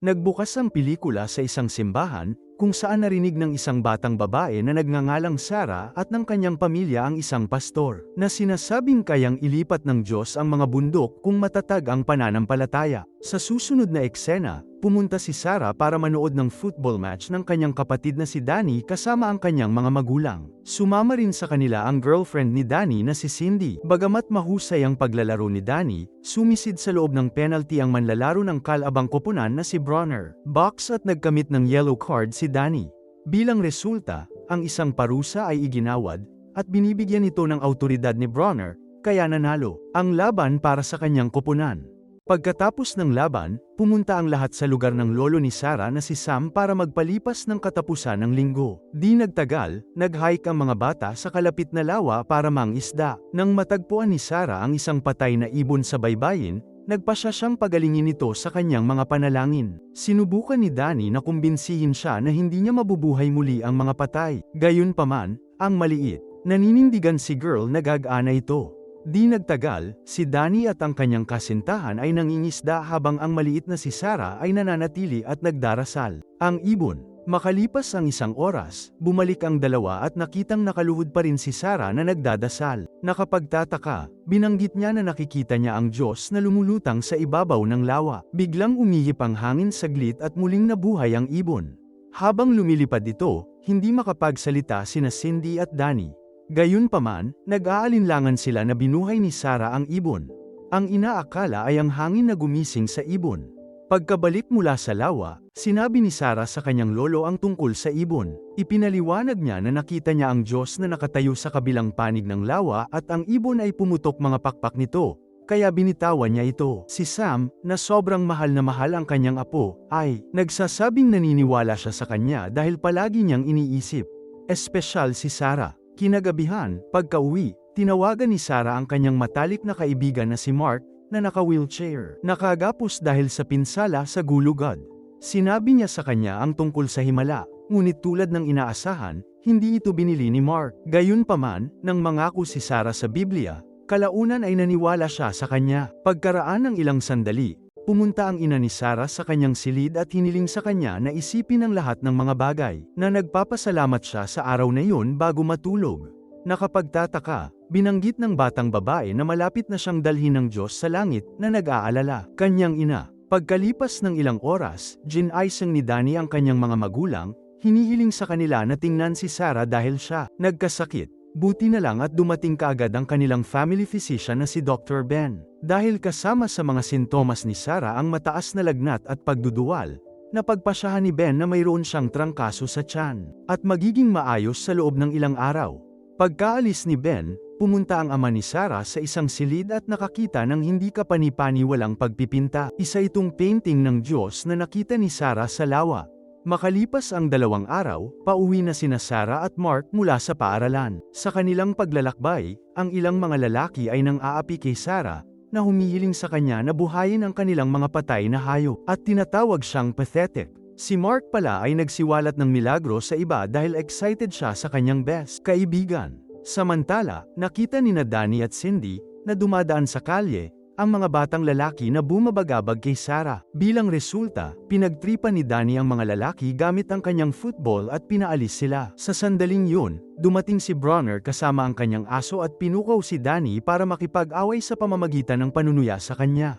Nagbukas ang pelikula sa isang simbahan, kung saan narinig ng isang batang babae na nagngangalang Sarah at ng kanyang pamilya ang isang pastor, na sinasabing kayang ilipat ng Diyos ang mga bundok kung matatag ang pananampalataya. Sa susunod na eksena, pumunta si Sarah para manood ng football match ng kanyang kapatid na si Danny kasama ang kanyang mga magulang. Sumama rin sa kanila ang girlfriend ni Danny na si Cindy. Bagamat mahusay ang paglalaro ni Danny, sumisid sa loob ng penalty ang manlalaro ng kalabang koponan na si Bronner. Box at nagkamit ng yellow card si Danny. Bilang resulta, ang isang parusa ay iginawad, at binibigyan ito ng autoridad ni Bronner, kaya nanalo ang laban para sa kanyang koponan. Pagkatapos ng laban, pumunta ang lahat sa lugar ng lolo ni Sarah na si Sam para magpalipas ng katapusan ng linggo. Di nagtagal, nag-hike ang mga bata sa kalapit na lawa para mangisda. Nang matagpuan ni Sarah ang isang patay na ibon sa baybayin, nagpasya siyang pagalingin ito sa kanyang mga panalangin. Sinubukan ni Danny na kumbinsihin siya na hindi niya mabubuhay muli ang mga patay. Gayunpaman, ang maliit, naninindigan si girl na gag-ana ito. Di nagtagal, si Danny at ang kanyang kasintahan ay nangingisda habang ang maliit na si Sarah ay nananatili at nagdarasal. Ang ibon, makalipas ang isang oras, bumalik ang dalawa at nakitang nakaluhod pa rin si Sarah na nagdadasal. Nakapagtataka, binanggit niya na nakikita niya ang Diyos na lumulutang sa ibabaw ng lawa. Biglang umihip ang hangin saglit at muling nabuhay ang ibon. Habang lumilipad ito, hindi makapagsalita sina Cindy at Danny. Gayunpaman, nag-aalinlangan sila na binuhay ni Sarah ang ibon. Ang inaakala ay ang hangin na gumising sa ibon. Pagkabalik mula sa lawa, sinabi ni Sarah sa kanyang lolo ang tungkol sa ibon. Ipinaliwanag niya na nakita niya ang Diyos na nakatayo sa kabilang panig ng lawa at ang ibon ay pumutok mga pakpak nito, kaya binitawan niya ito. Si Sam, na sobrang mahal na mahal ang kanyang apo, ay nagsasabing naniniwala siya sa kanya dahil palagi niyang iniisip. Espesyal si Sarah. Kinagabihan, pagka-uwi, tinawagan ni Sarah ang kanyang matalik na kaibigan na si Mark, na naka-wheelchair. Nakagapos dahil sa pinsala sa gulugad. Sinabi niya sa kanya ang tungkol sa himala, ngunit tulad ng inaasahan, hindi ito binili ni Mark. Gayunpaman, nang mangako si Sarah sa Biblia, kalaunan ay naniwala siya sa kanya. Pagkaraan ng ilang sandali, pumunta ang ina ni Sarah sa kanyang silid at hiniling sa kanya na isipin ang lahat ng mga bagay, na nagpapasalamat siya sa araw na yun bago matulog. Nakapagtataka, binanggit ng batang babae na malapit na siyang dalhin ng Diyos sa langit na nag-aalala. Kanyang ina, pagkalipas ng ilang oras, ginaisang ni Danny ang kanyang mga magulang, hinihiling sa kanila na tingnan si Sarah dahil siya nagkasakit. Buti na lang at dumating kaagad ang kanilang family physician na si Dr. Ben. Dahil kasama sa mga sintomas ni Sarah ang mataas na lagnat at pagduduwal, napagpasyahan ni Ben na mayroon siyang trangkaso sa tiyan, at magiging maayos sa loob ng ilang araw. Pagkaalis ni Ben, pumunta ang ama ni Sarah sa isang silid at nakakita ng hindi kapani-pani walang pagpipinta. Isa itong painting ng Diyos na nakita ni Sarah sa lawa. Makalipas ang dalawang araw, pauwi na sina Sarah at Mark mula sa paaralan. Sa kanilang paglalakbay, ang ilang mga lalaki ay nang aapi kay Sarah, na humihiling sa kanya na buhayin ang kanilang mga patay na hayop, at tinatawag siyang pathetic. Si Mark pala ay nagsiwalat ng milagro sa iba dahil excited siya sa kanyang best kaibigan. Samantala, nakita ni na Danny at Cindy, na dumadaan sa kalye, ang mga batang lalaki na bumabagabag kay Sarah. Bilang resulta, pinagtripan ni Danny ang mga lalaki gamit ang kanyang football at pinaalis sila. Sa sandaling yun, dumating si Bronner kasama ang kanyang aso at pinukaw si Danny para makipag-away sa pamamagitan ng panunuya sa kanya.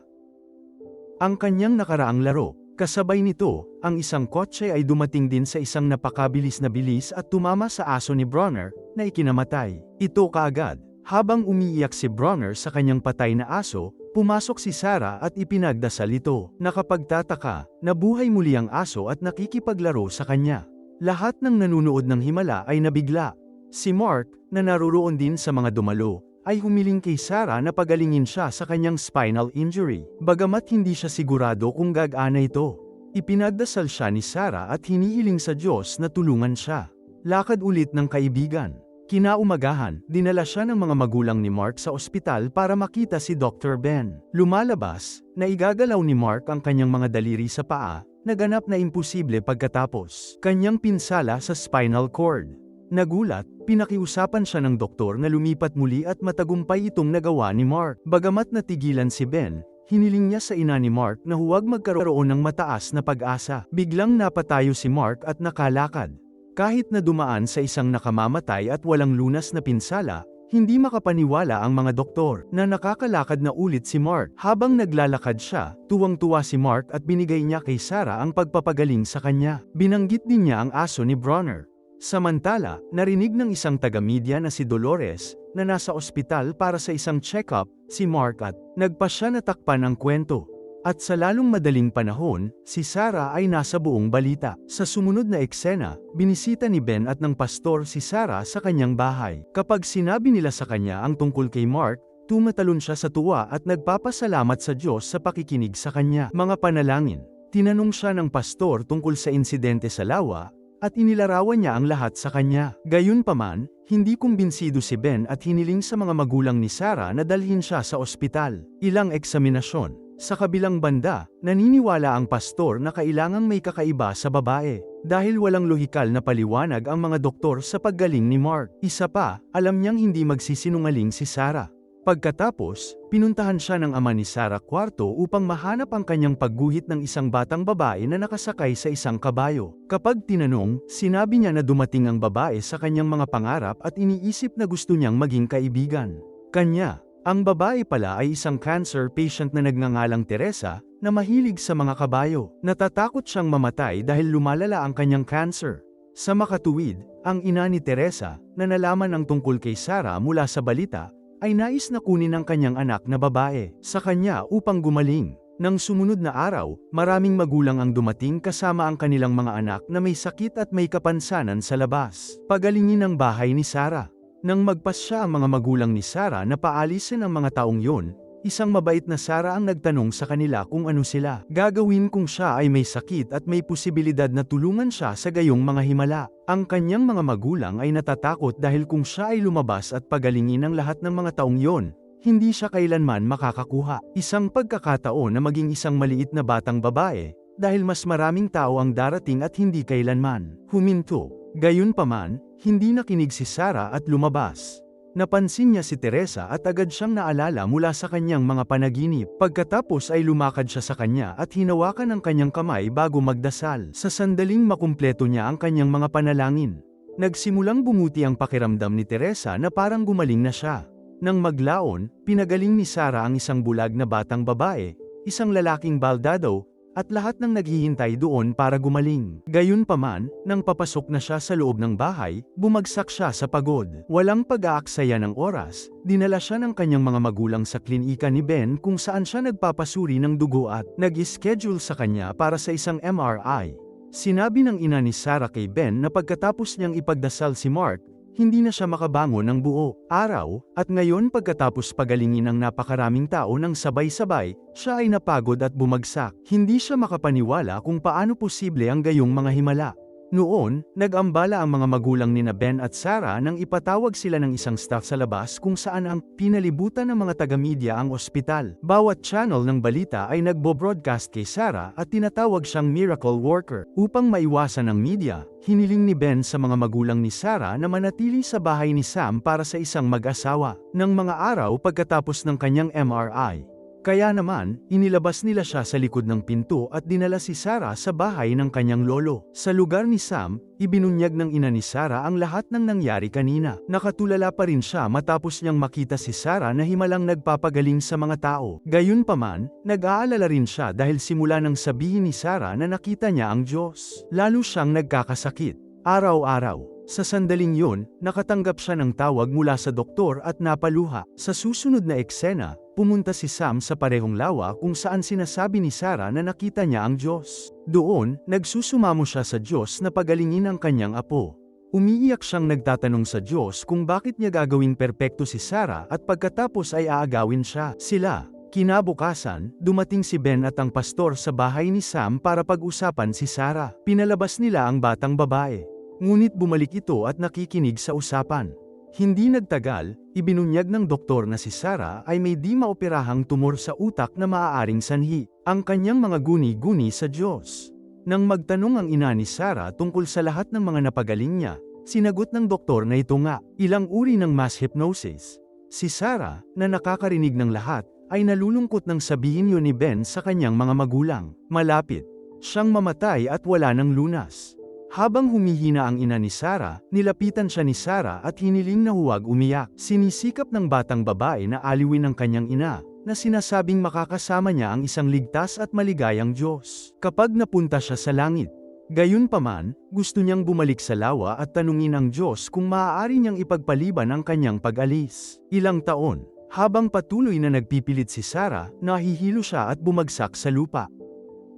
Ang kanyang nakaraang laro, Kasabay nito, ang isang kotse ay dumating din sa isang napakabilis na bilis at tumama sa aso ni Bronner, na ikinamatay. Ito kaagad, habang umiiyak si Bronner sa kanyang patay na aso, pumasok si Sarah at ipinagdasal ito. Nakapagtataka, nabuhay muli ang aso at nakikipaglaro sa kanya. Lahat ng nanunood ng himala ay nabigla. Si Mark, na naruroon din sa mga dumalo, ay humiling kay Sarah na pagalingin siya sa kanyang spinal injury. Bagamat hindi siya sigurado kung gagana ito. Ipinagdasal siya ni Sarah at hinihiling sa Diyos na tulungan siya. Lakad ulit ng kaibigan. Kinaumagahan, dinala siya ng mga magulang ni Mark sa ospital para makita si Dr. Ben. Lumalabas, na igagalaw ni Mark ang kanyang mga daliri sa paa, naganap na imposible pagkatapos. Kanyang pinsala sa spinal cord. Nagulat, pinakiusapan siya ng doktor na lumipat muli at matagumpay itong nagawa ni Mark. Bagamat natigilan si Ben, hiniling niya sa ina ni Mark na huwag magkaroon ng mataas na pag-asa. Biglang napatayo si Mark at nakalakad. Kahit na dumaan sa isang nakamamatay at walang lunas na pinsala, hindi makapaniwala ang mga doktor na nakakalakad na ulit si Mark. Habang naglalakad siya, tuwang-tuwa si Mark at binigay niya kay Sarah ang pagpapagaling sa kanya. Binanggit din niya ang aso ni Bronner. Samantala, narinig ng isang taga-media na si Dolores, na nasa ospital para sa isang check-up, si Mark at nagpa siya natakpan ang kwento. At sa lalong madaling panahon, si Sarah ay nasa buong balita. Sa sumunod na eksena, binisita ni Ben at ng pastor si Sarah sa kanyang bahay. Kapag sinabi nila sa kanya ang tungkol kay Mark, tumatalon siya sa tuwa at nagpapasalamat sa Diyos sa pakikinig sa kanya. Mga panalangin. Tinanong siya ng pastor tungkol sa insidente sa lawa, at inilarawan niya ang lahat sa kanya. Gayunpaman, hindi kumbinsido si Ben at hiniling sa mga magulang ni Sarah na dalhin siya sa ospital. Ilang eksaminasyon. Sa kabilang banda, naniniwala ang pastor na kailangang may kakaiba sa babae. Dahil walang lohikal na paliwanag ang mga doktor sa paggaling ni Mark. Isa pa, alam niyang hindi magsisinungaling si Sarah. Pagkatapos, pinuntahan siya ng ama ni Sarah kwarto upang mahanap ang kanyang pagguhit ng isang batang babae na nakasakay sa isang kabayo. Kapag tinanong, sinabi niya na dumating ang babae sa kanyang mga pangarap at iniisip na gusto niyang maging kaibigan. Kanya, ang babae pala ay isang cancer patient na nagngangalang Teresa, na mahilig sa mga kabayo. Natatakot siyang mamatay dahil lumalala ang kanyang cancer. Sa makatuwid, ang ina ni Teresa, na nalaman ang tungkol kay Sarah mula sa balita, ay nais na kunin ang kanyang anak na babae sa kanya upang gumaling. Nang sumunod na araw, maraming magulang ang dumating kasama ang kanilang mga anak na may sakit at may kapansanan sa labas. Pagalingin ang bahay ni Sarah. Nang magpas siya ang mga magulang ni Sarah na paalisin ang mga taong yon, isang mabait na Sarah ang nagtanong sa kanila kung ano sila. Gagawin kung siya ay may sakit at may posibilidad na tulungan siya sa gayong mga himala. Ang kanyang mga magulang ay natatakot dahil kung siya ay lumabas at pagalingin ang lahat ng mga taong yon, hindi siya kailanman makakakuha. Isang pagkakataon na maging isang maliit na batang babae, dahil mas maraming tao ang darating at hindi kailanman. Huminto. Gayunpaman, hindi nakinig si Sarah at lumabas. Napansin niya si Teresa at agad siyang naalala mula sa kanyang mga panaginip. Pagkatapos ay lumakad siya sa kanya at hinawakan ang kanyang kamay bago magdasal. Sa sandaling makumpleto niya ang kanyang mga panalangin. Nagsimulang bumuti ang pakiramdam ni Teresa na parang gumaling na siya. Nang maglaon, pinagaling ni Sarah ang isang bulag na batang babae, isang lalaking baldado, at lahat ng naghihintay doon para gumaling. Gayunpaman, nang papasok na siya sa loob ng bahay, bumagsak siya sa pagod. Walang pag-aaksaya ng oras, dinala siya ng kanyang mga magulang sa klinika ni Ben kung saan siya nagpapasuri ng dugo at nag-schedule sa kanya para sa isang MRI. Sinabi ng ina ni Sarah kay Ben na pagkatapos niyang ipagdasal si Mark, hindi na siya makabangon ng buo araw, at ngayon pagkatapos pagalingin ng napakaraming tao ng sabay-sabay, siya ay napagod at bumagsak. Hindi siya makapaniwala kung paano posible ang gayong mga himala. Noon, nag-ambala ang mga magulang ni na Ben at Sarah nang ipatawag sila ng isang staff sa labas kung saan ang pinalibutan ng mga taga-media ang ospital. Bawat channel ng balita ay nagbo-broadcast kay Sarah at tinatawag siyang miracle worker. Upang maiwasan ng media, hiniling ni Ben sa mga magulang ni Sarah na manatili sa bahay ni Sam para sa isang mag-asawa. Nang mga araw pagkatapos ng kanyang MRI, kaya naman, inilabas nila siya sa likod ng pinto at dinala si Sarah sa bahay ng kanyang lolo. Sa lugar ni Sam, ibinunyag ng ina ni Sarah ang lahat ng nangyari kanina. Nakatulala pa rin siya matapos niyang makita si Sarah na himalang nagpapagaling sa mga tao. Gayunpaman, nag-aalala rin siya dahil simula nang sabihin ni Sarah na nakita niya ang Diyos. Lalo siyang nagkakasakit. Araw-araw, sa sandaling yun, nakatanggap siya ng tawag mula sa doktor at napaluha. Sa susunod na eksena, Pumunta si Sam sa parehong lawa kung saan sinasabi ni Sarah na nakita niya ang Diyos. Doon, nagsusumamo siya sa Diyos na pagalingin ang kanyang apo. Umiiyak siyang nagtatanong sa Diyos kung bakit niya gagawing perpekto si Sarah at pagkatapos ay aagawin siya. Sila, Kinabukasan, dumating si Ben at ang pastor sa bahay ni Sam para pag-usapan si Sarah. Pinalabas nila ang batang babae. Ngunit bumalik ito at nakikinig sa usapan. Hindi nagtagal, ibinunyag ng doktor na si Sarah ay may di maoperahang tumor sa utak na maaaring sanhi, ang kanyang mga guni-guni sa Diyos. Nang magtanong ang ina ni Sarah tungkol sa lahat ng mga napagaling niya, sinagot ng doktor na ito nga, ilang uri ng mass hypnosis. Si Sarah, na nakakarinig ng lahat, ay nalulungkot nang sabihin yun ni Ben sa kanyang mga magulang. Malapit. Siyang mamatay at wala ng lunas. Habang humihina ang ina ni Sarah, nilapitan siya ni Sarah at hiniling na huwag umiyak. Sinisikap ng batang babae na aliwin ang kanyang ina, na sinasabing makakasama niya ang isang ligtas at maligayang Diyos. Kapag napunta siya sa langit, Gayunpaman, gusto niyang bumalik sa lawa at tanungin ang Diyos kung maaari niyang ipagpaliban ang kanyang pag-alis. Ilang taon, habang patuloy na nagpipilit si Sarah, nahihilo siya at bumagsak sa lupa.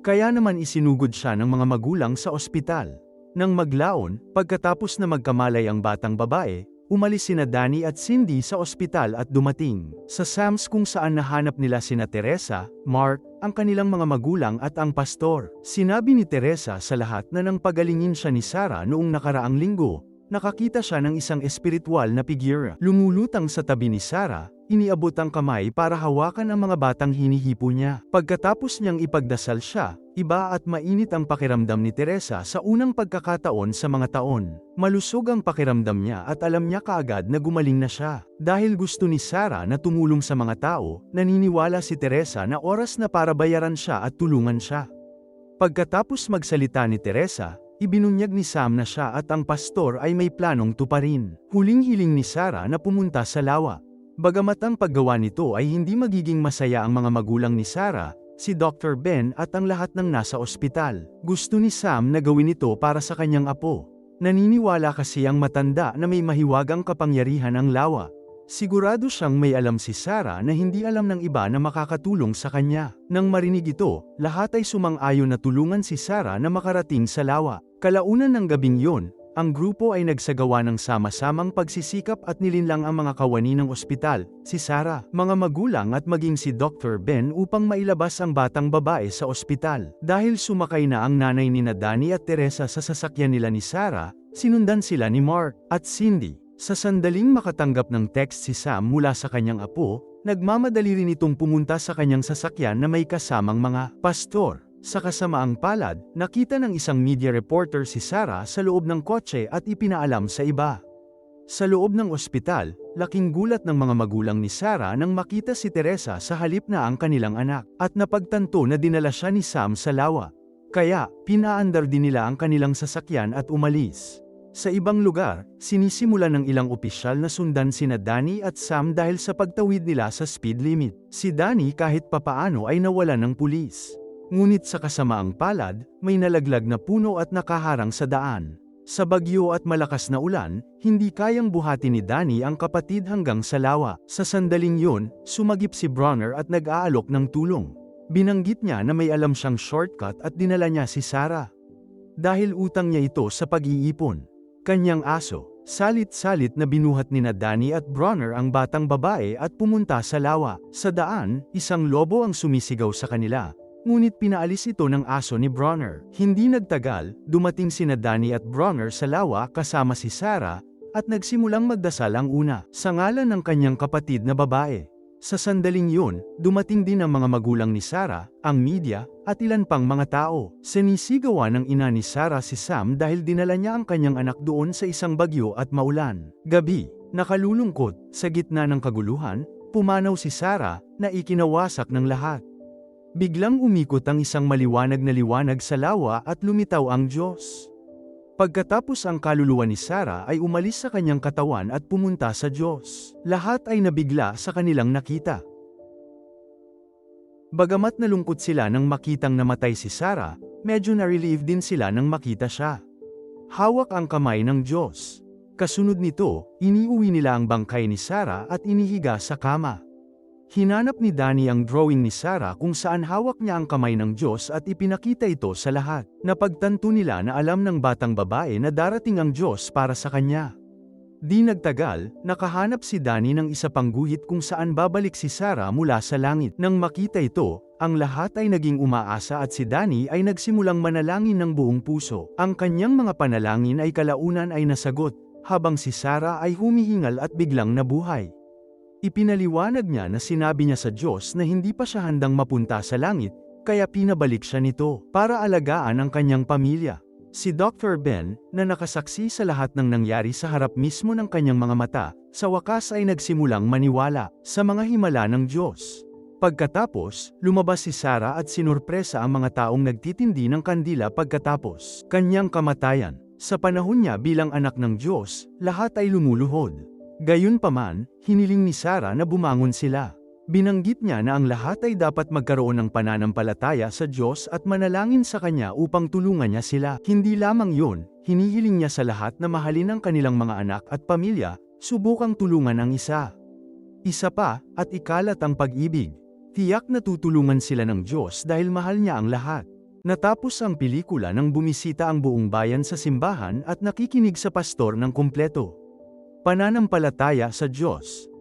Kaya naman isinugod siya ng mga magulang sa ospital. Nang maglaon, pagkatapos na magkamalay ang batang babae, umalis sina Danny at Cindy sa ospital at dumating sa Sam's kung saan nahanap nila sina Teresa, Mark, ang kanilang mga magulang at ang pastor. Sinabi ni Teresa sa lahat na nang pagalingin siya ni Sarah noong nakaraang linggo, nakakita siya ng isang espiritual na figure. Lumulutang sa tabi ni Sarah, iniabot ang kamay para hawakan ang mga batang hinihipo niya. Pagkatapos niyang ipagdasal siya, iba at mainit ang pakiramdam ni Teresa sa unang pagkakataon sa mga taon. Malusog ang pakiramdam niya at alam niya kaagad na gumaling na siya. Dahil gusto ni Sarah na tumulong sa mga tao, naniniwala si Teresa na oras na para bayaran siya at tulungan siya. Pagkatapos magsalita ni Teresa, Ibinunyag ni Sam na siya at ang pastor ay may planong tuparin. Huling-hiling ni Sarah na pumunta sa lawa. Bagamat ang paggawa nito ay hindi magiging masaya ang mga magulang ni Sarah, si Dr. Ben at ang lahat ng nasa ospital. Gusto ni Sam na gawin ito para sa kanyang apo. Naniniwala kasi ang matanda na may mahiwagang kapangyarihan ang lawa. Sigurado siyang may alam si Sarah na hindi alam ng iba na makakatulong sa kanya. Nang marinig ito, lahat ay sumang-ayon na tulungan si Sarah na makarating sa lawa. Kalaunan ng gabing yon, ang grupo ay nagsagawa ng sama-samang pagsisikap at nilinlang ang mga kawani ng ospital, si Sarah, mga magulang at maging si Dr. Ben upang mailabas ang batang babae sa ospital. Dahil sumakay na ang nanay ni Nadani at Teresa sa sasakyan nila ni Sarah, sinundan sila ni Mark at Cindy. Sa sandaling makatanggap ng text si Sam mula sa kanyang apo, nagmamadali rin itong pumunta sa kanyang sasakyan na may kasamang mga pastor. Sa kasamaang palad, nakita ng isang media reporter si Sarah sa loob ng kotse at ipinaalam sa iba. Sa loob ng ospital, laking gulat ng mga magulang ni Sarah nang makita si Teresa sa halip na ang kanilang anak, at napagtanto na dinala siya ni Sam sa lawa. Kaya, pinaandar din nila ang kanilang sasakyan at umalis. Sa ibang lugar, sinisimula ng ilang opisyal na sundan sina Danny at Sam dahil sa pagtawid nila sa speed limit. Si Danny kahit papaano ay nawala ng pulis. Ngunit sa kasamaang palad, may nalaglag na puno at nakaharang sa daan. Sa bagyo at malakas na ulan, hindi kayang buhati ni Danny ang kapatid hanggang sa lawa. Sa sandaling yun, sumagip si Bronner at nag-aalok ng tulong. Binanggit niya na may alam siyang shortcut at dinala niya si Sarah. Dahil utang niya ito sa pag-iipon. Kanyang aso, salit-salit na binuhat ni na Danny at Bronner ang batang babae at pumunta sa lawa. Sa daan, isang lobo ang sumisigaw sa kanila, Ngunit pinaalis ito ng aso ni Bronner. Hindi nagtagal, dumating sina Danny at Bronner sa lawa kasama si Sarah, at nagsimulang magdasal ang una, sa ngalan ng kanyang kapatid na babae. Sa sandaling yun, dumating din ang mga magulang ni Sarah, ang media, at ilan pang mga tao. Sinisigawan ng ina ni Sarah si Sam dahil dinala niya ang kanyang anak doon sa isang bagyo at maulan. Gabi, nakalulungkot, sa gitna ng kaguluhan, pumanaw si Sarah, na ikinawasak ng lahat. Biglang umikot ang isang maliwanag na liwanag sa lawa at lumitaw ang Diyos. Pagkatapos ang kaluluwa ni Sarah ay umalis sa kanyang katawan at pumunta sa Diyos. Lahat ay nabigla sa kanilang nakita. Bagamat nalungkot sila nang makitang namatay si Sarah, medyo na-relieve din sila nang makita siya. Hawak ang kamay ng Diyos. Kasunod nito, iniuwi nila ang bangkay ni Sarah at inihiga sa kama. Hinanap ni Danny ang drawing ni Sarah kung saan hawak niya ang kamay ng Diyos at ipinakita ito sa lahat. Napagtanto nila na alam ng batang babae na darating ang Diyos para sa kanya. Di nagtagal, nakahanap si Danny ng isa pang guhit kung saan babalik si Sarah mula sa langit. Nang makita ito, ang lahat ay naging umaasa at si Danny ay nagsimulang manalangin ng buong puso. Ang kanyang mga panalangin ay kalaunan ay nasagot, habang si Sarah ay humihingal at biglang nabuhay. Ipinaliwanag niya na sinabi niya sa Diyos na hindi pa siya handang mapunta sa langit, kaya pinabalik siya nito para alagaan ang kanyang pamilya. Si Dr. Ben, na nakasaksi sa lahat ng nangyari sa harap mismo ng kanyang mga mata, sa wakas ay nagsimulang maniwala sa mga himala ng Diyos. Pagkatapos, lumabas si Sarah at sinurpresa ang mga taong nagtitindi ng kandila pagkatapos kanyang kamatayan. Sa panahon niya bilang anak ng Diyos, lahat ay lumuluhod. Gayunpaman, hiniling ni Sarah na bumangon sila. Binanggit niya na ang lahat ay dapat magkaroon ng pananampalataya sa Diyos at manalangin sa Kanya upang tulungan niya sila. Hindi lamang yun, hinihiling niya sa lahat na mahalin ang kanilang mga anak at pamilya, subukang tulungan ang isa. Isa pa, at ikalat ang pag-ibig. Tiyak na tutulungan sila ng Diyos dahil mahal niya ang lahat. Natapos ang pelikula nang bumisita ang buong bayan sa simbahan at nakikinig sa pastor ng kumpleto. Pananampalataya sa Diyos